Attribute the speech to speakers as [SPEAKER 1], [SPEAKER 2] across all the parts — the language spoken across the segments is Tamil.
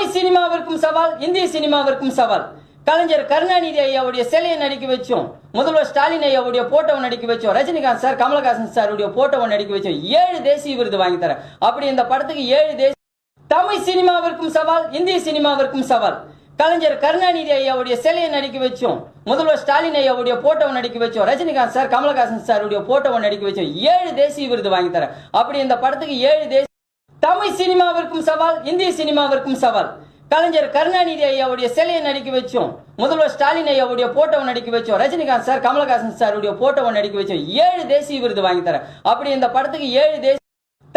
[SPEAKER 1] தமிழ் சினிமாவிற்கும் சவால் இந்திய சினிமாவிற்கும் சவால். கலைஞர் கருணாநிதி ஐயாவுடைய சிலையை நடிக்க வச்சோம். முதல்வர் ஸ்டாலின் ஐயாவுடைய போட்டோவை நடிக்க வச்சோம். ரஜினிகாந்த் சார் கமலஹாசன் சாருடைய போட்டோவை நடிக்க வச்சோம். ஏழு தேசிய விருது வாங்கி தர அப்படி இந்த படத்துக்கு ஏழு தேசிய தமிழ் சினிமாவிற்கும் சவால் இந்திய சினிமாவிற்கும் சவால். கலைஞர் கருணாநிதி ஐயாவுடைய சிலையை நடிக்க வச்சோம். முதல்வர் ஸ்டாலின் ஐயாவுடைய போட்டோவை நடிக்க வச்சோம். ரஜினிகாந்த் சார் கமலஹாசன் சாருடைய போட்டோவை நடிக்க வச்சோம். ஏழு தேசிய விருது வாங்கி தர அப்படி இந்த படத்துக்கு ஏழு தேசிய தமிழ் சினிமாவிற்கும் சவால் இந்திய சினிமாவிற்கும் சவால். கலைஞர் கருணாநிதி ஐயாவுடைய சிலையை நடிக்க வச்சோம். முதல்வர் ஸ்டாலின் ஐயாவுடைய போட்டோவை நடிக்க வச்சோம். ரஜினிகாந்த் சார் கமலஹாசன் சாருடைய போட்டோவை நடிக்க வச்சோம். ஏழு தேசிய விருது வாங்கி தரேன். அப்படி இந்த படத்துக்கு ஏழு தேசிய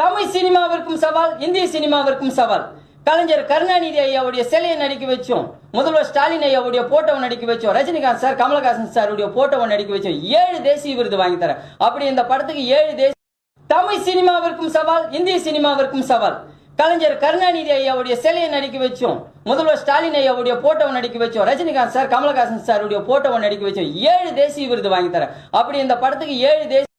[SPEAKER 1] தமிழ் சினிமாவிற்கும் சவால் இந்திய சினிமாவிற்கும் சவால். கலைஞர் கருணாநிதி ஐயாவுடைய சிலையை நடிக்க வச்சோம். முதல்வர் ஸ்டாலின் ஐயாவுடைய போட்டோவை நடிக்க வச்சோம். ரஜினிகாந்த் சார் கமலஹாசன் சாருடைய போட்டோவை நடிக்க வச்சோம். ஏழு தேசிய விருது வாங்கி தரேன். அப்படி இந்த படத்துக்கு ஏழு தேசிய தமிழ் சினிமாவிற்கும் சவால் இந்திய சினிமாவிற்கும் சவால். கலைஞர் கருணாநிதி ஐயாவுடைய சிலையை நடிக்க வச்சோம். முதல்வர் ஸ்டாலின் ஐயாவுடைய போட்டோவை நடிக்க வச்சோம். ரஜினிகாந்த் சார் கமலஹாசன் சாருடைய போட்டோவை நடிக்க வச்சோம். ஏழு தேசிய விருது வாங்கி தர அப்படி இந்த படத்துக்கு ஏழு தேசிய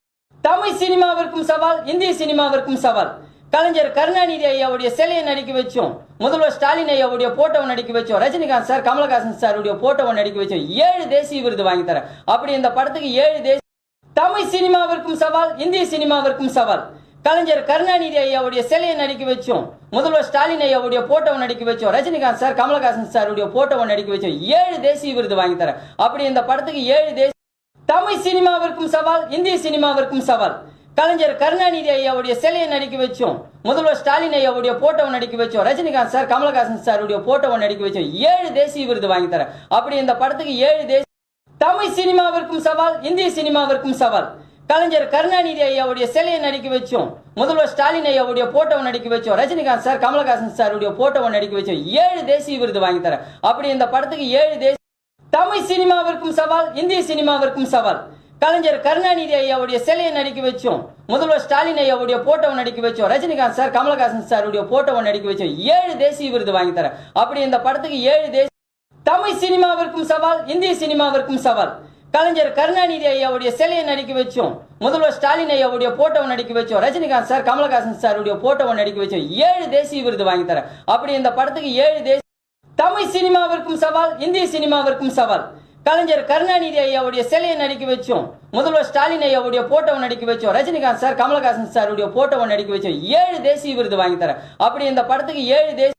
[SPEAKER 1] தமிழ் சினிமாவிற்கும் சவால் இந்திய சினிமாவிற்கும் சவால். கலைஞர் கருணாநிதி ஐயாவுடைய சிலையை நடிக்க வச்சோம். முதல்வர் ஸ்டாலின் ஐயாவுடைய போட்டோவை நடிக்க வச்சோம். ரஜினிகாந்த் சார் கமலஹாசன் சாருடைய போட்டோவை நடிக்க வச்சோம். ஏழு தேசிய விருது வாங்கி தர அப்படி இந்த படத்துக்கு ஏழு தேசிய தமிழ் சினிமாவிற்கும் சவால் இந்திய சினிமாவிற்கும் சவால். கலைஞர் கருணாநிதி ஐயாவுடைய சிலையை நடிக்க வச்சோம். முதல்வர் ஸ்டாலின் ஐயாவுடைய போட்டோவை நடிக்க வச்சோம். ரஜினிகாந்த் சார் கமலஹாசன் சாருடைய போட்டோவை நடிக்க வச்சோம். ஏழு தேசிய விருது வாங்கி தரேன். அப்படி இந்த படத்துக்கு ஏழு தேசிய தமிழ் சினிமாவிற்கும் சவால் இந்திய சினிமாவிற்கும் சவால். கலைஞர் கருணாநிதி ஐயாவுடைய சிலையை நடிக்க வச்சோம். முதல்வர் ஸ்டாலின் ஐயாவுடைய போட்டோவை நடிக்க வச்சோம். ரஜினிகாந்த் சார் கமலஹாசன் சாருடைய போட்டோவை நடிக்க வச்சோம். ஏழு தேசிய விருது வாங்கி தரேன். அப்படி இந்த படத்துக்கு ஏழு தேசிய தமிழ் சினிமாவிற்கும் சவால் இந்திய சினிமாவிற்கும் சவால். கலைஞர் கருணாநிதி ஐயாவுடைய சிலையை நடிக்க வச்சோம். முதல்வர் ஸ்டாலின் ஐயாவுடைய போட்டோவை நடிக்க வச்சோம். ரஜினிகாந்த் சார் கமலஹாசன் சாருடைய போட்டோவை நடிக்க வச்சோம். ஏழு தேசிய விருது வாங்கி தரேன். அப்படி இந்த படத்துக்கு ஏழு தேசிய தமிழ் சினிமாவிற்கும் சவால் இந்திய சினிமாவிற்கும் சவால். கலைஞர் கருணாநிதி ஐயாவுடைய சிலையை நடிக்க வச்சோம். முதல்வர் ஸ்டாலின் ஐயாவுடைய போட்டோவை நடிக்க வச்சோம். ரஜினிகாந்த் சார் கமலஹாசன் சாருடைய போட்டோவை நடிக்க வச்சோம். ஏழு தேசிய விருது வாங்கி தரேன். அப்படி இந்த படத்துக்கு ஏழு தேசிய தமிழ் சினிமாவிற்கும் சவால் இந்திய சினிமாவிற்கும் சவால். கலைஞர் கருணாநிதி ஐயாவுடைய சிலையை நடிக்க வச்சோம். முதல்வர் ஸ்டாலின் ஐயாவுடைய போட்டோவை நடிக்க வச்சோம். ரஜினிகாந்த் சார் கமலஹாசன் சாருடைய போட்டோவை நடிக்க வச்சோம். ஏழு தேசிய விருது வாங்கி தரேன். அப்படி இந்த படத்துக்கு ஏழு தேசிய தமிழ் சினிமாவிற்கும் சவால் இந்திய சினிமாவிற்கும் சவால். கலைஞர் கருணாநிதி ஐயாவுடைய சிலையை நடிக்க வச்சோம். முதல்வர் ஸ்டாலின் ஐயாவுடைய போட்டோவை நடிக்க வச்சோம். ரஜினிகாந்த் சார் கமலஹாசன் சாருடைய போட்டோவை நடிக்க வச்சோம். ஏழு தேசிய விருது வாங்கி தரேன். அப்படி இந்த படத்துக்கு ஏழு தேசிய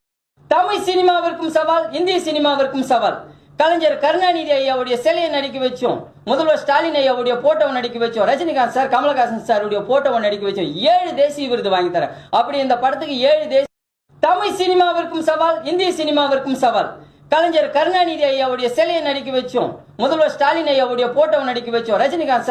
[SPEAKER 1] தமிழ் சினிமாவிற்கும் சவால் இந்திய சினிமாவிற்கும் சவால். கலைஞர் கருணாநிதி ஐயாவுடைய சிலையை நடிக்க வச்சோம். முதல்வர் ஸ்டாலின் ஐயாவுடைய போட்டோவை நடிக்க வச்சோம். ரஜினிகாந்த் சார் கமலஹாசன் சாருடைய போட்டோவை நடிக்க வச்சோம். ஏழு தேசிய விருது வாங்கி தரேன். அப்படி இந்த படத்துக்கு ஏழு தேசிய தமிழ் சினிமாவிற்கும் சவால் இந்திய சினிமாவிற்கும் சவால். கலைஞர் கருணாநிதி ஐயாவுடைய சிலையை நடிக்க வச்சோம். முதல்வர் ஸ்டாலின் ஐயாவுடைய போட்டோவை நடிக்க வச்சோம். ரஜினிகாந்த் சார்